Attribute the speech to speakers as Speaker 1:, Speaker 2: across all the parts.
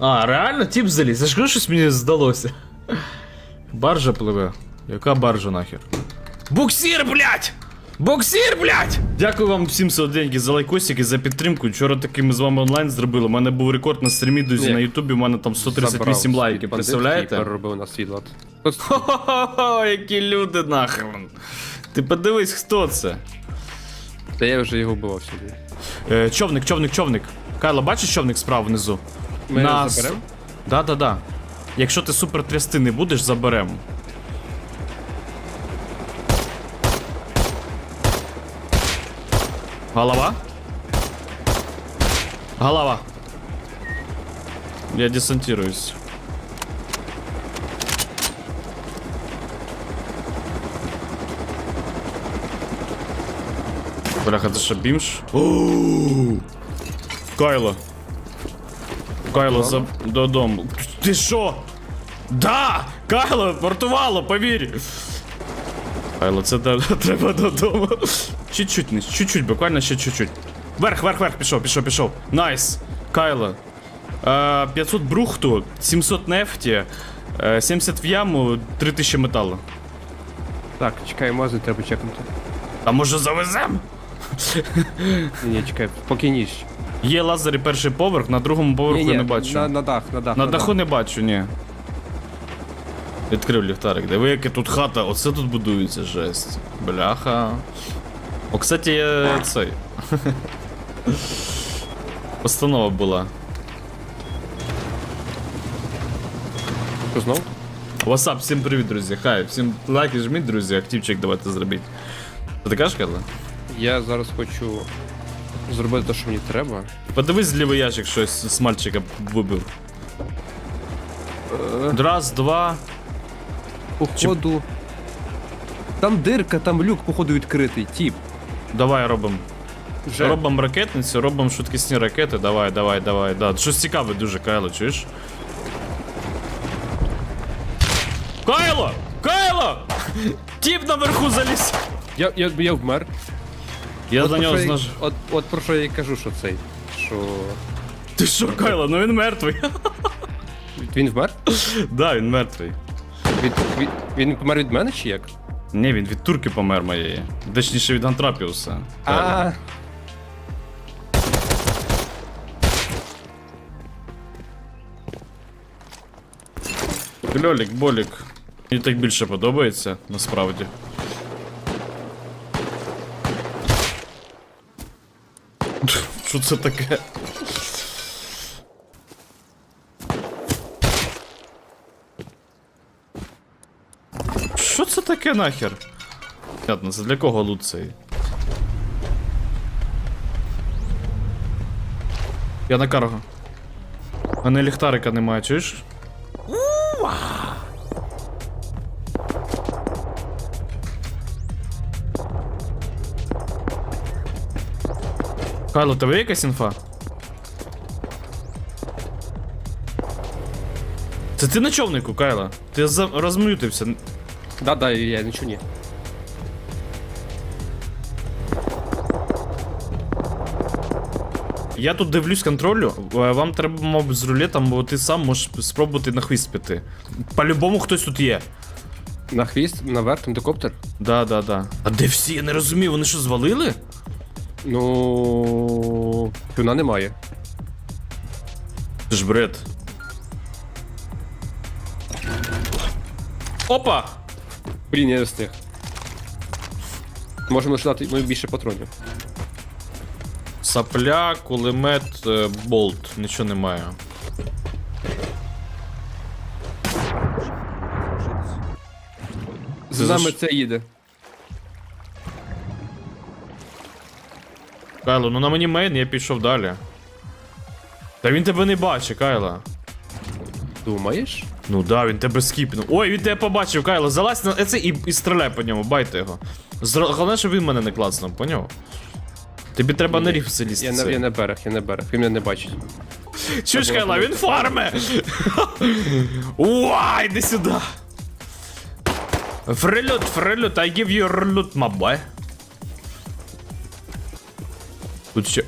Speaker 1: А, реально тип заліз? Я ж кажу, щось мені здалося. Баржа пливе. Яка баржа нахер? Буксір, блядь! Буксір, блядь! Дякую вам всім солоденькі за лайкосики, за підтримку. Вчора таки ми з вами онлайн зробили. У мене був рекорд на стрімі, друзі,
Speaker 2: Ні.
Speaker 1: на Ютубі. У мене там 138
Speaker 2: Забрав
Speaker 1: лайків.
Speaker 2: свій І
Speaker 1: Представляєте?
Speaker 2: переробив на світло.
Speaker 1: Хо-хо-хо, які люди нахрен. Ти подивись, хто це?
Speaker 2: Та я вже його вбивав сюди.
Speaker 1: Е, човник, човник, човник. Кайло, бачиш човник справа внизу?
Speaker 2: Ми
Speaker 1: На
Speaker 2: заберем?
Speaker 1: Да, да, да. Якщо ти супер трясти не будеш, заберем. Голова? Голова. Я десантируюсь. Бляха, це що, бімш? Кайло. Кайло за додому. Ти що? Да! Кайло, портувало, повір! Кайло, це треба додому. Чуть-чуть, не- чуть-чуть, буквально ще чуть-чуть. Вверх, вверх, вверх, пішов, пішов, пішов. Найс. Кайло. Е, 500 брухту, 700 нефті, е, 70 в яму, 3000 металу.
Speaker 2: Так, чекай, мази треба чекнути.
Speaker 1: А може завезем?
Speaker 2: Ні, чекай, поки ніч.
Speaker 1: Є лазери перший поверх, на другому поверху
Speaker 2: Ні, ні,
Speaker 1: не бачу.
Speaker 2: На, на дах, на дах.
Speaker 1: На
Speaker 2: дах.
Speaker 1: даху не бачу, ні. Відкрив ліхтарик. Диви, яка тут хата, оце тут будується жесть. Бляха. О, кстати, я цей. Постанова була.
Speaker 2: Що, знов?
Speaker 1: Васап, всім привіт, друзі. Хай, всім лайки жміть, друзі, активчик давайте зробіть. Ти кажеш, Карла?
Speaker 2: Я зараз хочу зробити те, що мені треба.
Speaker 1: Подивись лівий ящик щось з мальчика вибив.
Speaker 2: Е,
Speaker 1: Раз, два.
Speaker 2: Походу. Там дирка, там люк, походу, відкритий, тіп.
Speaker 1: Давай робимо.
Speaker 2: Вже.
Speaker 1: Робимо ракетницю, робимо швидкісні ракети. Давай, давай, давай. Да. Щось цікаве дуже, Кайло, чуєш? Кайло! Кайло! Тіп наверху заліз!
Speaker 2: Я, я, я вмер.
Speaker 1: Я
Speaker 2: От
Speaker 1: за
Speaker 2: про
Speaker 1: нього
Speaker 2: що я-
Speaker 1: знаж.
Speaker 2: От, от про що я і кажу, що цей. Що.
Speaker 1: Ти що, Кайло? Ну він мертвий.
Speaker 2: Він вмер?
Speaker 1: да, він мертвий.
Speaker 2: Від, від, він помер від мене чи як?
Speaker 1: Ні, він від турки помер моєї. Точніше від Антрапіуса.
Speaker 2: А.
Speaker 1: Льолік, болік. Мені так більше подобається, насправді. Що це таке? Що це таке нахер? Понятно, це для кого лут цей? Я на карго. У мене ліхтарика немає, чуєш? Кайло, тебе якась інфа? Це ти на човнику, Кайло. Ти за... розмютився.
Speaker 2: Да, да, я нічого ні.
Speaker 1: Я тут дивлюсь контролю. Е, Вам треба, мабуть, з рулетом, бо ти сам можеш спробувати на хвіст піти. По-любому хтось тут є.
Speaker 2: На хвіст, наверх, там декоптер.
Speaker 1: Да, да, да. А де всі? Я не розумію, вони що звалили?
Speaker 2: Ну. Пюна немає.
Speaker 1: Це ж бред. Опа!
Speaker 2: Блін, я не встиг. Можемо лише дати більше патронів.
Speaker 1: Сапля, кулемет, е, болт. Нічого немає.
Speaker 2: З
Speaker 1: Це
Speaker 2: нами
Speaker 1: за
Speaker 2: це їде.
Speaker 1: Кайло, ну на мені мейн, я пішов далі. Та він тебе не бачить, Кайло.
Speaker 2: Думаєш?
Speaker 1: Ну да, він тебе скіпнув. Ой, він тебе побачив, Кайло, залазь на це і, і стріляй по ньому, байте його. Зро... Головне, щоб він мене не клацнув, поняв? Тобі треба на ріф залізти.
Speaker 2: Я на, я на берег, я на берег, він мене не бачить.
Speaker 1: Чуєш, Кайло, він фарме! Уай, іди сюди! Фрилют, фрилют, I give you релют, my Тут ще...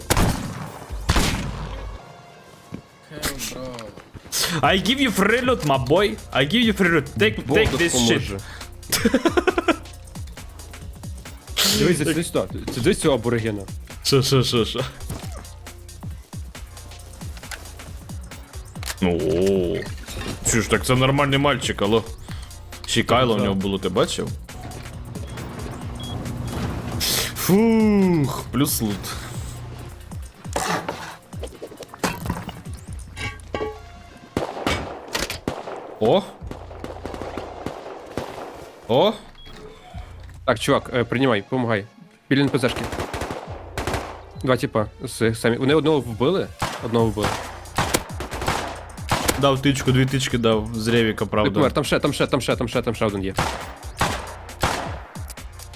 Speaker 1: I give you free loot, my boy. I give you free loot. Take,
Speaker 2: Бог
Speaker 1: take this shit.
Speaker 2: Дивись, дивись сюди. Це дивись цього аборигена.
Speaker 1: Що, що, що, що? Ну. Чуєш, так це нормальний мальчик, алло. Ще й Кайло в нього було, ти бачив? Фух, плюс лут. О! О!
Speaker 2: Так, чувак, е, приймай, помагай. Біля НПЗшки. Два типа з самі. Вони одного вбили, одного вбили.
Speaker 1: Дав тичку, дві тички дав з Ревіка,
Speaker 2: Ти
Speaker 1: правда.
Speaker 2: помер, там ще, там ще, там ще, там ще, там ще один є.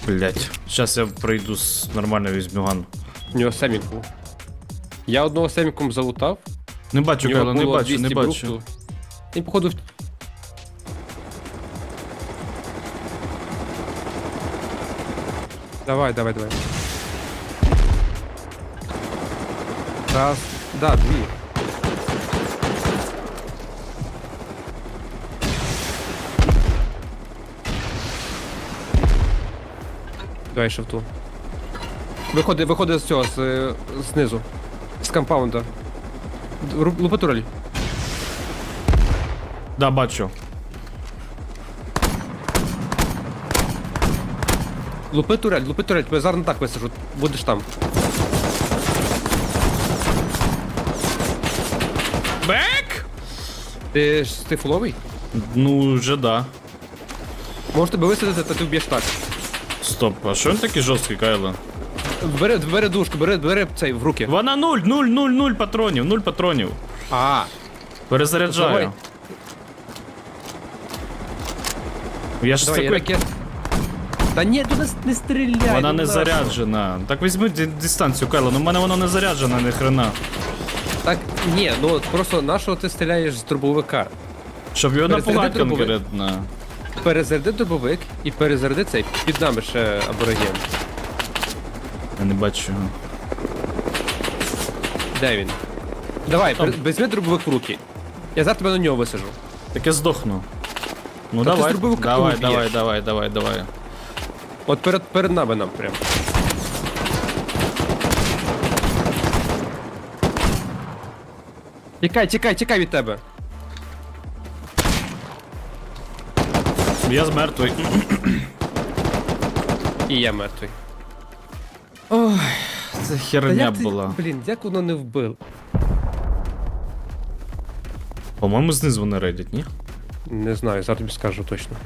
Speaker 1: Блять. Сейчас я пройду с нормально візьму ган.
Speaker 2: У нього семік був. Я одного семіком залутав.
Speaker 1: Не бачу, Кайло, не бачу, не бачу.
Speaker 2: Він походу. Давай, давай, давай. Раз. Да, дві. Давай шифту. Виходи, виходи з цього, з, е, знизу. З компаунда. Ру- турель.
Speaker 1: Да, бачу.
Speaker 2: Лупи турель, лупи турель, тебе зараз не так висажу, будеш там.
Speaker 1: Бек?
Speaker 2: Ти ж ти фуловий?
Speaker 1: Ну, вже да.
Speaker 2: Може тебе висадити, та ти вб'єш так.
Speaker 1: Стоп, а що він такий жорсткий, Кайло?
Speaker 2: Бери, бери дужку, бери, бери цей в руки.
Speaker 1: Вона нуль, нуль, нуль, нуль патронів, нуль патронів.
Speaker 2: А,
Speaker 1: Перезаряджаю.
Speaker 2: Давай.
Speaker 1: Я ж
Speaker 2: давай,
Speaker 1: такий...
Speaker 2: ракет. Та ні, туди не стріляй.
Speaker 1: Вона не заряджена. Так візьми ди- дистанцію, Кайло, ну в мене вона не заряджена, ні хрена.
Speaker 2: Так, ні, ну от просто на що ти стріляєш з дробовика?
Speaker 1: Щоб його
Speaker 2: Перезаряди
Speaker 1: напугати
Speaker 2: дробовик.
Speaker 1: конкретно.
Speaker 2: Перезаряди дробовик і перезаряди цей. Під нами ще абориген.
Speaker 1: Я не бачу його.
Speaker 2: Де він? Давай,
Speaker 1: Там.
Speaker 2: пер- візьми дробовик в руки. Я зараз тебе на нього висажу.
Speaker 1: Так я здохну. Ну
Speaker 2: Та ти
Speaker 1: давай, давай, давай, давай, давай, давай.
Speaker 2: От перед, перед нами нам прям. Тікай, тікай, тікай від тебе.
Speaker 1: Я мертвий.
Speaker 2: І я мертвий.
Speaker 1: Ой, Це херня була.
Speaker 2: Блін, як воно не вбив?
Speaker 1: По-моєму, знизу вони рейдять, ні?
Speaker 2: Не знаю, зараз тобі скажу точно.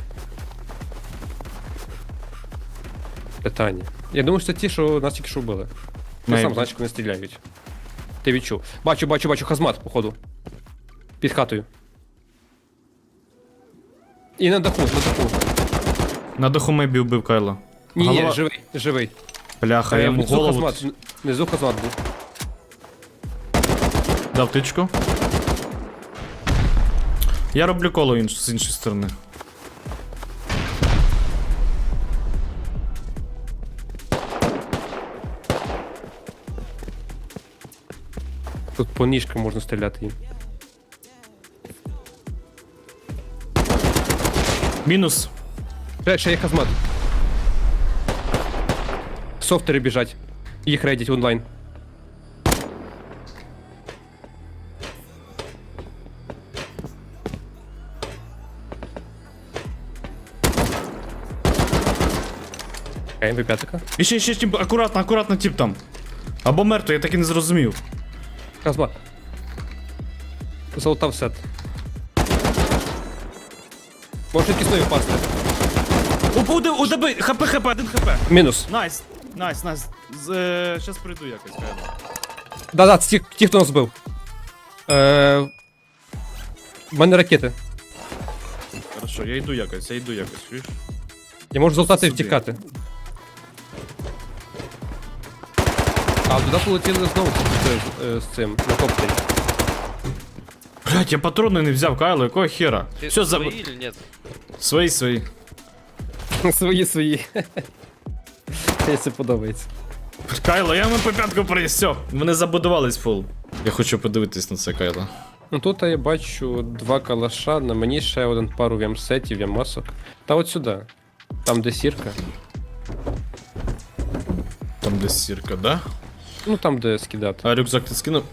Speaker 2: Питання. Я думаю, що це ті, що нас тільки що вбили. Ти сам знаєш, як вони стріляють. Ти відчув. Бачу, бачу, бачу, хазмат, походу. Під хатою. І на даху, на даху.
Speaker 1: На даху мейбі вбив Кайло.
Speaker 2: Ні,
Speaker 1: Голова-
Speaker 2: ні, живий, живий.
Speaker 1: Бляха, я йому
Speaker 2: внизу
Speaker 1: голову
Speaker 2: хазмат, внизу хазмат був.
Speaker 1: дав тичку. Я роблю коло інш... з іншої сторони.
Speaker 2: Тут по ніжкам можна стріляти їм.
Speaker 1: Мінус.
Speaker 2: Ще, ще є хазмат. Софтери біжать. Їх рейдять онлайн. Ви п'ятика.
Speaker 1: І ще, ще, ще, акуратно, акуратно, тип там. Або мертвий, я так і не зрозумів.
Speaker 2: Хазмат. Залутав сет. Може кисною впасти.
Speaker 1: Упуди, у тебе хп, хп, один хп.
Speaker 2: Мінус.
Speaker 1: Найс, найс, найс. З, е, щас прийду якось, Кайло.
Speaker 2: Да-да, ті, ті, хто нас збив. Е, в мене ракети.
Speaker 1: Хорошо, я йду якось, я йду якось, чуєш?
Speaker 2: Я можу залутати і
Speaker 1: Сюди.
Speaker 2: втікати. А туди полетіли знову з, з, з цим на коптері.
Speaker 1: Блять, я патрони не взяв, Кайло, якого хера?
Speaker 3: Ты
Speaker 1: Все, за...
Speaker 3: свои или нет?
Speaker 1: Свої, свої.
Speaker 2: свої свої. Мені це подобається.
Speaker 1: Кайло, я йому по п'ятку приніс, все. Вони забудувались фул. Я хочу подивитись на це, Кайло.
Speaker 2: Ну тут я бачу два калаша, на мені ще один пару в'ямсетів, в'ямасок. Та от сюди. Там, де сірка.
Speaker 1: Там десь сірка, да?
Speaker 2: Ну там, де скидати.
Speaker 1: А рюкзак ти скинув?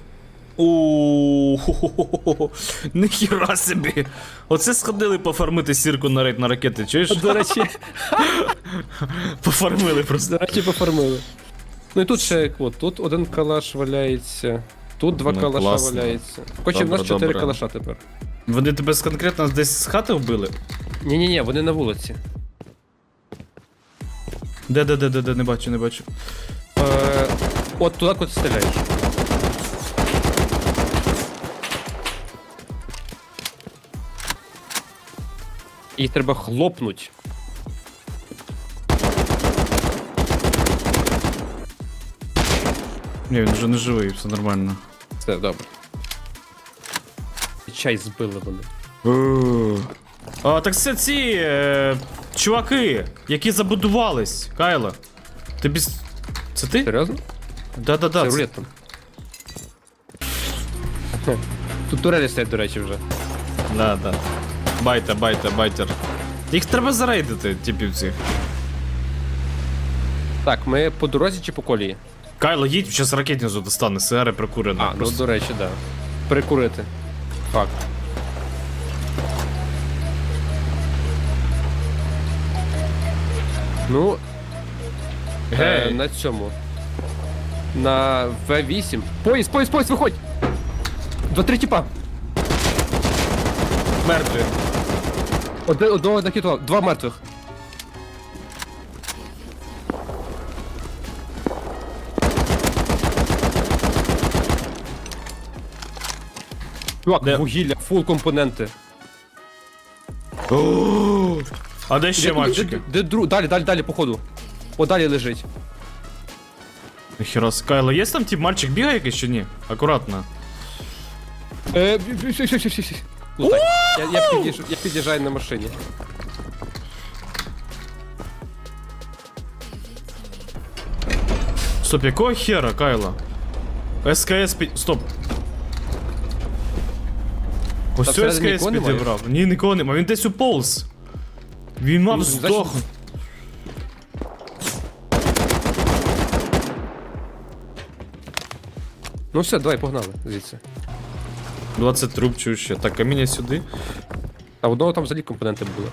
Speaker 1: Ууу, ніхіра собі. Оце сходили пофармити сірку на рейд на ракети, чуєш?
Speaker 2: До речі,
Speaker 1: Пофармили просто.
Speaker 2: до речі, поформили. Ну і тут ще от, тут один калаш валяється. Тут два
Speaker 1: Ну,
Speaker 2: калаша
Speaker 1: класно.
Speaker 2: валяється. Хоче в нас чотири калаша тепер.
Speaker 1: Вони тебе конкретно десь з хати вбили?
Speaker 2: Ні-ні-ні, вони на вулиці.
Speaker 1: Де, де, де, де, де, не бачу, не бачу.
Speaker 2: Е, от туди, куди стріляєш. Їх треба хлопнуть.
Speaker 1: Ні, він вже не живий, все нормально.
Speaker 2: Все, добре. Чай збили вони.
Speaker 1: А, так це ці е, чуваки, які забудувались, Кайло. Тобі. с- Це ти?
Speaker 2: Серйозно?
Speaker 1: Да-да-да.
Speaker 2: Це
Speaker 1: це-
Speaker 2: Тут турелі стоять, до речі, вже.
Speaker 1: Да, да. Байта, байта, байтер. Їх треба зарейдити, типів цих.
Speaker 2: Так, ми по дорозі чи по колії?
Speaker 1: Кайло, їдь, зараз ракетницю достане, сигари прикурена.
Speaker 2: А, ну до речі, да. Прикурити. Факт. Ну, е, на цьому. На В8. Поїзд, поїзд, поїзд, виходь! Два-три тіпа.
Speaker 1: Мертві.
Speaker 2: Один, одного накидував, два мертвих. Чувак,
Speaker 1: Де?
Speaker 2: вугілля, фул компоненти.
Speaker 1: А де ще
Speaker 2: Де-
Speaker 1: мальчики?
Speaker 2: Де, де, дру... Далі, далі, далі, походу. О, далі лежить.
Speaker 1: Ніхера, с- Кайло, є там тип мальчик бігає якийсь чи ні? Акуратно.
Speaker 2: Е, все, все, все, все, все. Лутай. Я, я, під'їж... я під'їжджаю на машині.
Speaker 1: Стоп, якого хера, Кайло? СКС під... Стоп. Ось
Speaker 2: Та
Speaker 1: цього
Speaker 2: всередині
Speaker 1: СКС
Speaker 2: нікого немає?
Speaker 1: підібрав. Ні, нікого немає. Він десь уполз. Він мав
Speaker 2: Ну, значить-
Speaker 1: здохнути.
Speaker 2: Ну все, давай, погнали звідси.
Speaker 1: 20 труб чую ще. Так, каміння сюди.
Speaker 2: А одного там взагалі компоненти були.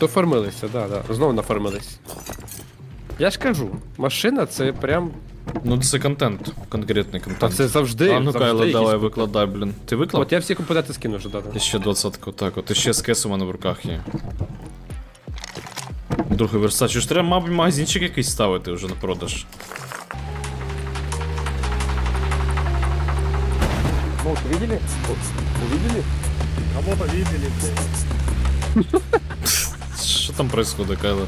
Speaker 2: Доформилися, да, да. Знову наформились. Я ж кажу, машина це прям.
Speaker 1: Ну це контент. Конкретний
Speaker 2: Та
Speaker 1: контент.
Speaker 2: це завжди.
Speaker 1: А ну
Speaker 2: завжди
Speaker 1: Кайло,
Speaker 2: якийсь
Speaker 1: давай викладай, блін. Ти виклав?
Speaker 2: От я всі компоненти скину вже, да, да.
Speaker 1: І ще двадцятку, так, от і ще СКС у мене в руках є. Другий верстат. Чи ж треба, мабуть, магазинчик якийсь ставити вже на продаж.
Speaker 2: Волк, видели? Увидели?
Speaker 3: Кого-то видели, блядь.
Speaker 1: Що там происходит, Кайло?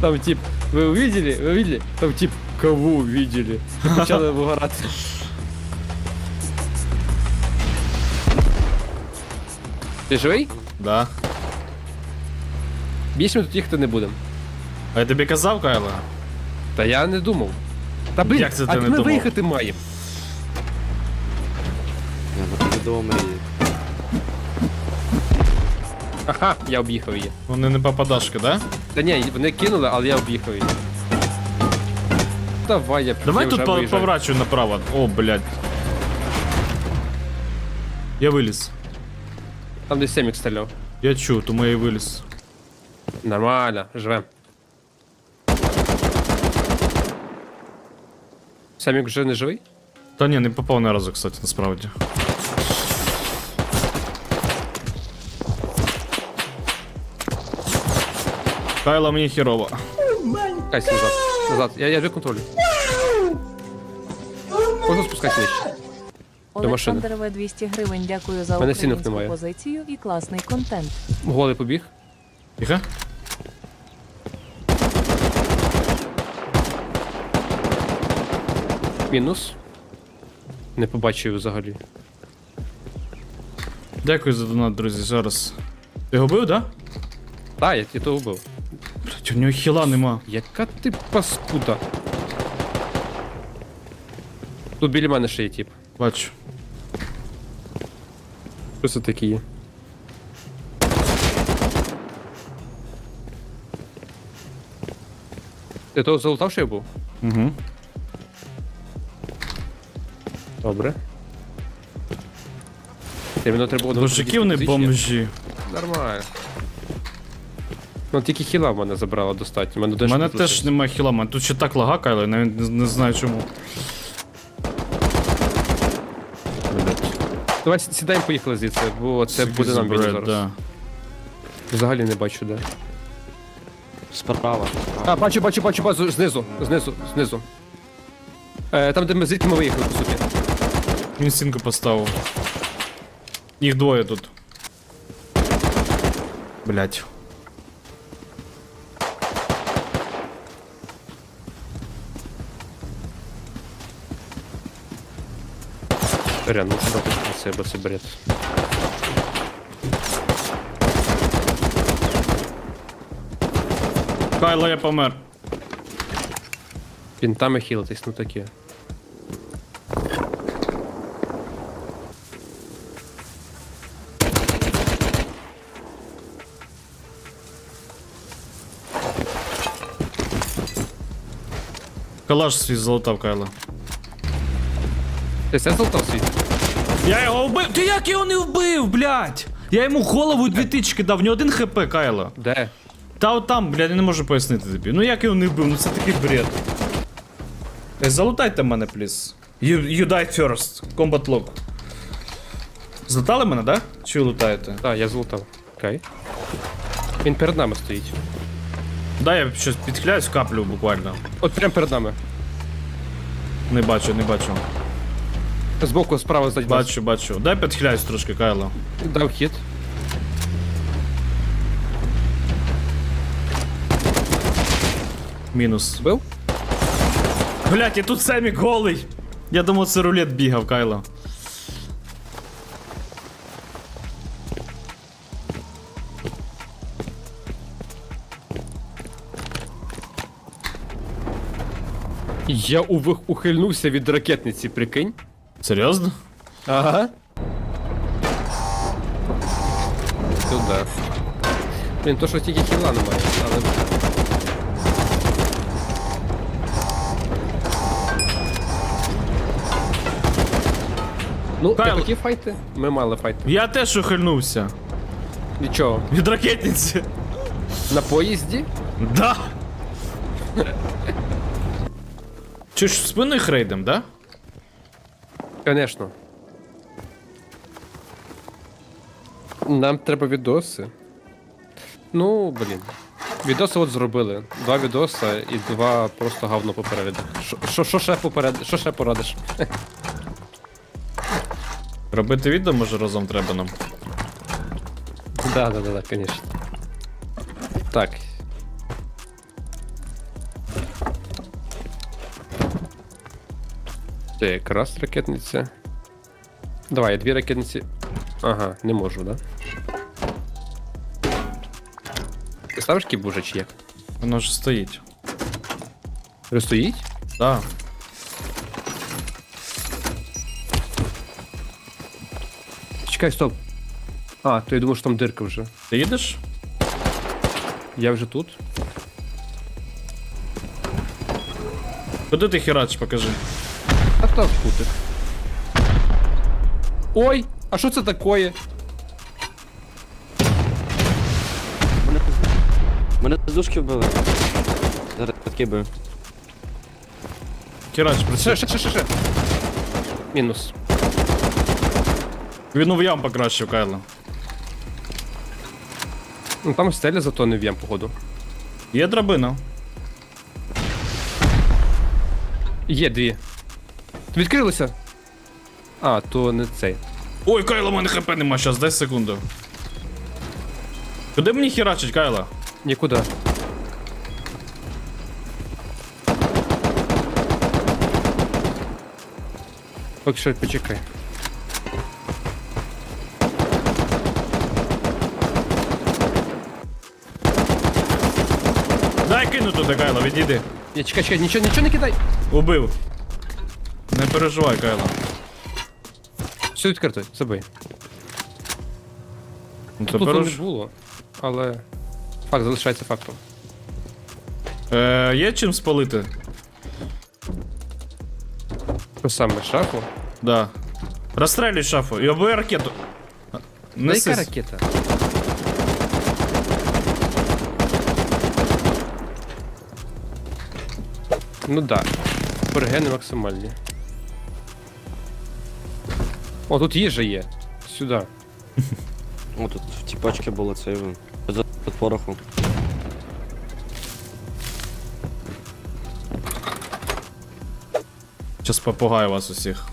Speaker 2: Там тип, вы увидели? Вы увидели? Там тип, кого увидели? Почали вигорати. Ти живий?
Speaker 1: Да.
Speaker 2: Більше ми тут їхати не будемо.
Speaker 1: А я тобі казав, Кайло?
Speaker 2: Та я не думав. Та блін,
Speaker 1: Як це
Speaker 2: а
Speaker 1: ти не
Speaker 2: ми
Speaker 1: думав?
Speaker 2: виїхати маємо.
Speaker 4: Я на чудово мрії.
Speaker 2: Ага, я об'їхав її.
Speaker 1: Вони не попадашки, да?
Speaker 2: Та ні, вони кинули, але я об'їхав її. Давай, я
Speaker 1: Давай
Speaker 2: я
Speaker 1: тут
Speaker 2: вже
Speaker 1: по-
Speaker 2: виїжджаю.
Speaker 1: поворачуй направо. О, блядь. Я виліз.
Speaker 2: Там десь Семік стріляв.
Speaker 1: Я чую, тому я і виліз.
Speaker 2: Нормально, живем. Семік вже не живий?
Speaker 1: Та ні, не попав ні разу, кстати, насправді. Кайло мені херово.
Speaker 2: Кайся назад. Назад. Я, я вже контролю. Можна спускати нижче. До машини.
Speaker 5: Олександр В 200 гривень. Дякую за
Speaker 2: Мене
Speaker 5: українську
Speaker 2: немає.
Speaker 5: позицію і класний контент.
Speaker 2: Голий побіг.
Speaker 1: Тихо?
Speaker 2: Мінус. Не побачив взагалі.
Speaker 1: Дякую за донат, друзі, зараз. Ти його бив, да?
Speaker 2: Та, я ті того вбив.
Speaker 1: Блять, у нього хіла нема.
Speaker 2: Яка ти паскуда. Тут біля мене ще є тип.
Speaker 1: Бачу.
Speaker 2: Що це такі є? Ти того залутав, що я був?
Speaker 1: Угу.
Speaker 2: Добре. Ти мене треба було
Speaker 1: Мужики вони бомжі.
Speaker 2: Нормально. Ну тільки хіла в мене забрала достатньо. Мене,
Speaker 1: У мене теж немає хіла, мене тут ще так лага, Кайло, я навіть не, не знаю чому.
Speaker 2: Давай сідаємо, поїхали звідси, бо це буде нам
Speaker 1: Бред,
Speaker 2: він зараз.
Speaker 1: да.
Speaker 2: Взагалі не бачу, де.
Speaker 4: Справа.
Speaker 2: А, бачу, бачу, бачу, бачу, знизу, знизу, знизу. Е, там, де ми звідки ми виїхали, по суті.
Speaker 1: Він стінку поставив. Їх двоє тут. Блять.
Speaker 2: Ну сюди на себе це бред.
Speaker 1: Кайло, я помер.
Speaker 2: Пінтами хілитись, ну таке.
Speaker 1: Калаш свій залутав, Кайло.
Speaker 2: Ти все золотав світ?
Speaker 1: Я його вбив! Ти як його не вбив, блять? Я йому голову дві тички дав, в нього один хп, Кайло.
Speaker 2: Де?
Speaker 1: Та от там, блядь, я не можу пояснити тобі. Ну як його не вбив, ну це такий бред. Е, Залутайте мене, пліс. You, you die first. Combat log. Злутали мене, да? Чи ви лутаєте?
Speaker 2: Так, я золотав. Окей. Він перед нами стоїть.
Speaker 1: Да, я щось підхиляюсь, каплю буквально.
Speaker 2: От прямо перед нами.
Speaker 1: Не бачу, не бачу.
Speaker 2: Збоку, справа вас.
Speaker 1: Бачу, бачу. Дай підхиляюсь трошки, Кайло.
Speaker 2: Дав хід.
Speaker 1: Мінус.
Speaker 2: Бив?
Speaker 1: Блять, я тут самі голий. Я думав, це рулет бігав, Кайло.
Speaker 2: Я увих- ухильнувся від ракетниці, прикинь.
Speaker 1: Серйозно?
Speaker 2: Ага. Сюди. Блін, то що тільки хіла немає, але. Ну,
Speaker 1: Кайл.
Speaker 2: хотів файти? Ми мали файти.
Speaker 1: Я теж ухильнувся.
Speaker 2: Нічого.
Speaker 1: Від ракетниці.
Speaker 2: На поїзді?
Speaker 1: Да. Чи ж в спину їх рейдем, да?
Speaker 2: Конечно. Нам треба відоси. Ну, блін. Відоси от зробили. Два відоса і два просто говно попереду. Що- Що ще поперед... Що ще порадиш?
Speaker 1: Робити відео, може, разом треба нам.
Speaker 2: Да, да, да, да, конечно. Так. Це якраз ракетниця. Давай, я дві ракетниці. Ага, не можу, да? Ти ставиш кібужа чи як?
Speaker 1: Воно ж стоїть.
Speaker 2: Ви стоїть?
Speaker 1: Да.
Speaker 2: Чекай, стоп. А, то я думав, що там дирка вже.
Speaker 1: Ти їдеш?
Speaker 2: Я вже тут.
Speaker 1: Куди ти херач, покажи.
Speaker 2: А так кутик. Ой, а що це таке?
Speaker 4: Мене, мене з душки вбили. Зараз підкидаю.
Speaker 1: Херач, працює.
Speaker 2: Ще, ще, ще, ще, ще. Мінус.
Speaker 1: Він в ям покращив, Кайло.
Speaker 2: Ну там стеля зато не в'єм, походу.
Speaker 1: Є драбина.
Speaker 2: Є дві. Відкрилося. А, то не цей.
Speaker 1: Ой, Кайло, у мене хп нема, щас, дай секунду. Куди мені херачить, Кайло?
Speaker 2: Нікуди. Поки що почекай.
Speaker 1: Дай кину туди, Кайло, відійди.
Speaker 2: Я чекай, чекай, нічого, нічого не кидай.
Speaker 1: Убив. Не переживай, Кайло.
Speaker 2: Все відкрито, забий.
Speaker 1: Ну,
Speaker 2: Тут
Speaker 1: тепер
Speaker 2: не було, але факт залишається фактом.
Speaker 1: е, є чим спалити?
Speaker 2: Що саме, шафу?
Speaker 1: Да. Розстрелюй шафу і обоє ракету. Несись.
Speaker 2: яка ракета? Ну да. Пергени максимальні. О, тут їжа є. Сюди.
Speaker 4: О, тут в тій пачці було це він. З з пороху.
Speaker 1: Зараз попугаю вас усіх.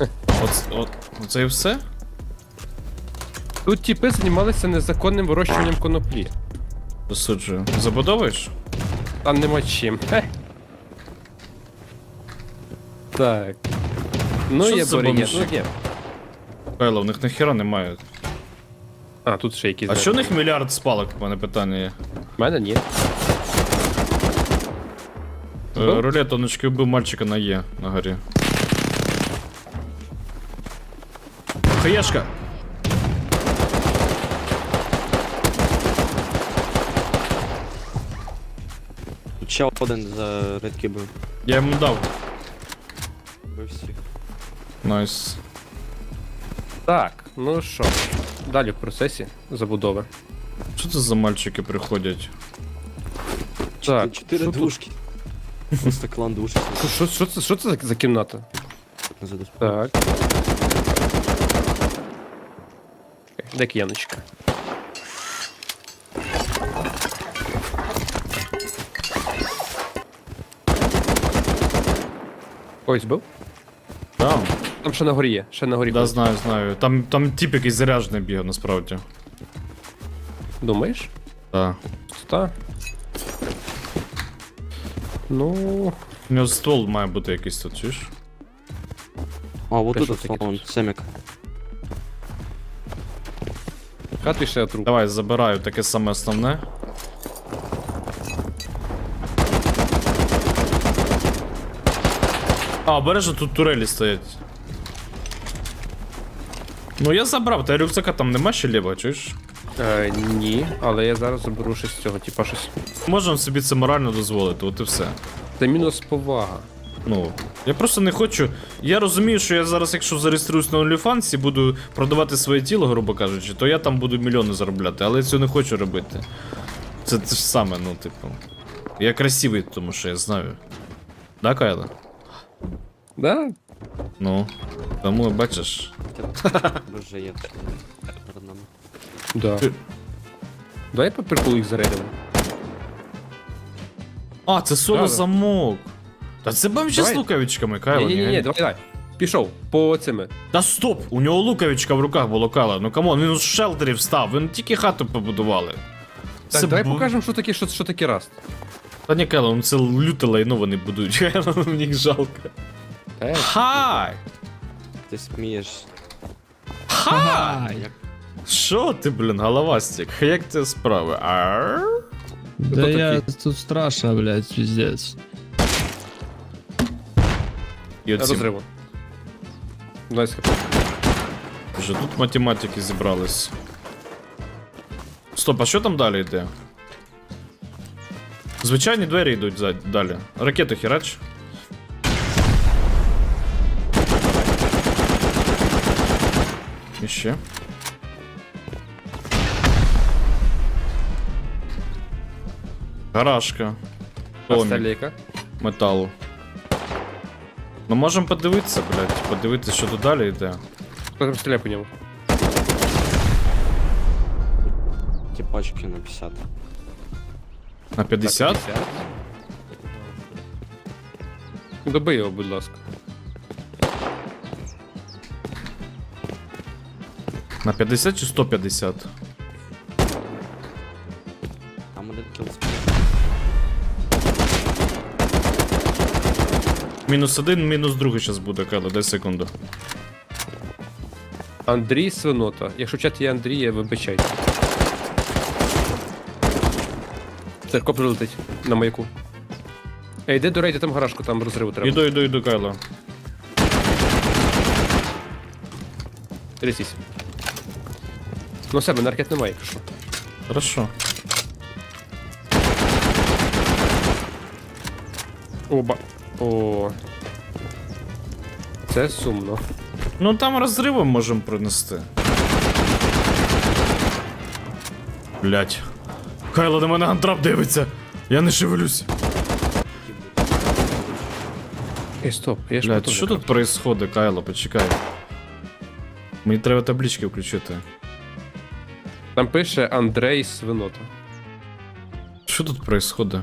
Speaker 1: Оц, от, оце і все?
Speaker 2: Тут тіпи займалися незаконним вирощуванням коноплі.
Speaker 1: Досуджую. Забудовуєш?
Speaker 2: Там нема чим. Хе. Так. Ну,
Speaker 1: Що
Speaker 2: є
Speaker 1: це за
Speaker 2: боріння.
Speaker 1: бомжі?
Speaker 2: Ну, є.
Speaker 1: Кайло, в них ніхера немає.
Speaker 2: А, тут ще якісь.
Speaker 1: А що у них мільярд спалок, в мене питання є.
Speaker 2: В мене ні.
Speaker 1: Е? Рулет тоночки вбив мальчика на Є на горі. Хаєшка!
Speaker 4: Тут ще один за редки був.
Speaker 1: Я йому дав. Найс.
Speaker 2: Так, ну що. Далі в процесі забудови.
Speaker 1: Що це за мальчики приходять?
Speaker 2: Так,
Speaker 4: Чотири
Speaker 2: що тут?
Speaker 4: душки. Просто клан душки.
Speaker 2: Що- Що, що, це, що це за, за кімната? Так. Де кияночка? Ось був? Там ще на горі є, ще на горі.
Speaker 1: да,
Speaker 2: ходить.
Speaker 1: знаю, знаю. Там, там тип якийсь заряджений бігав, насправді.
Speaker 2: Думаєш?
Speaker 1: Да.
Speaker 2: Та. Ну.
Speaker 1: У нього ствол має бути якийсь тут, чуєш?
Speaker 4: А, вот тут
Speaker 2: таке
Speaker 4: он, Семік.
Speaker 2: Хату ще труп.
Speaker 1: Давай, забираю таке саме основне. А, обережно тут турелі стоять. Ну я забрав, та рюкзака там нема ще ліва, чуєш?
Speaker 2: Е, ні, але я зараз заберу щось з цього, типа щось.
Speaker 1: Можемо собі це морально дозволити, от і все.
Speaker 2: Це мінус повага.
Speaker 1: Ну, я просто не хочу. Я розумію, що я зараз, якщо зареєструюсь на OnlyFans і буду продавати своє тіло, грубо кажучи, то я там буду мільйони заробляти, але я цього не хочу робити. Це те ж саме, ну, типу. Я красивий, тому що я знаю. Да, Кайла?
Speaker 2: Да?
Speaker 1: Ну. Тому бачиш.
Speaker 4: Боже, тут.
Speaker 2: Да. Давай по приколу їх зарейдимо.
Speaker 1: А, це соло
Speaker 2: Да, да.
Speaker 1: замок. Та це бомжі з
Speaker 2: Давай.
Speaker 1: лукавичками, Кайло.
Speaker 2: Ні, ні, ні, давай, давай. Пішов, по цими.
Speaker 1: Та стоп! У нього лукавичка в руках була Кайла. Ну камон, він у шелтері встав, він тільки хату побудували.
Speaker 2: Так,
Speaker 1: Це
Speaker 2: давай
Speaker 1: бу-
Speaker 2: покажемо, що таке, що, що таке раст.
Speaker 1: Та ні, Кайло, ну це люте лайно вони будують. Мені їх жалко.
Speaker 2: Е,
Speaker 1: Хай!
Speaker 4: Ти смієш.
Speaker 1: Хай!
Speaker 4: Як
Speaker 1: Що ти, блін, головастик? Як це справи? Ар?
Speaker 6: Да
Speaker 2: Кто
Speaker 6: я тут страшно, блядь, пиздец.
Speaker 1: І оці,
Speaker 2: розриву. Найс хп.
Speaker 1: вже тут математики зібрались. Стоп, а що там далі йде? Звичайні двері йдуть за- далі. Ракети хірач. І ще. Гаражка. Томік
Speaker 2: Осталейка.
Speaker 1: металу. Ну можемо подивитися, блядь, подивитися, що тут далі йде.
Speaker 2: Хто там стріляє по ньому?
Speaker 4: ті пачки на 50.
Speaker 1: На 50?
Speaker 2: Доби його, будь ласка.
Speaker 1: На 50 чи 150?
Speaker 4: Там один кіл
Speaker 1: Мінус один, мінус другий зараз буде, Кайло, дай секунду.
Speaker 2: Андрій Свинота. Якщо в чаті є Андрій, вибачайте. Це коптер летить на маяку. Ей, йди до рейді, там гаражку, там розриву треба.
Speaker 1: Іду, іду, іду, Кайло.
Speaker 2: Трясись. Ну все, мене ракет немає, якщо.
Speaker 1: Хорошо.
Speaker 2: Оба. О. Це сумно.
Speaker 1: Ну там розривом можемо принести. Блять. Кайло на мене антрап дивиться. Я не шевелюсь.
Speaker 2: Ей, стоп, я ж
Speaker 1: Блять,
Speaker 2: потім
Speaker 1: що тут происходит, Кайло, почекай. Мені треба таблички включити.
Speaker 2: Там пише Андрей Свинота.
Speaker 1: Що тут происходит?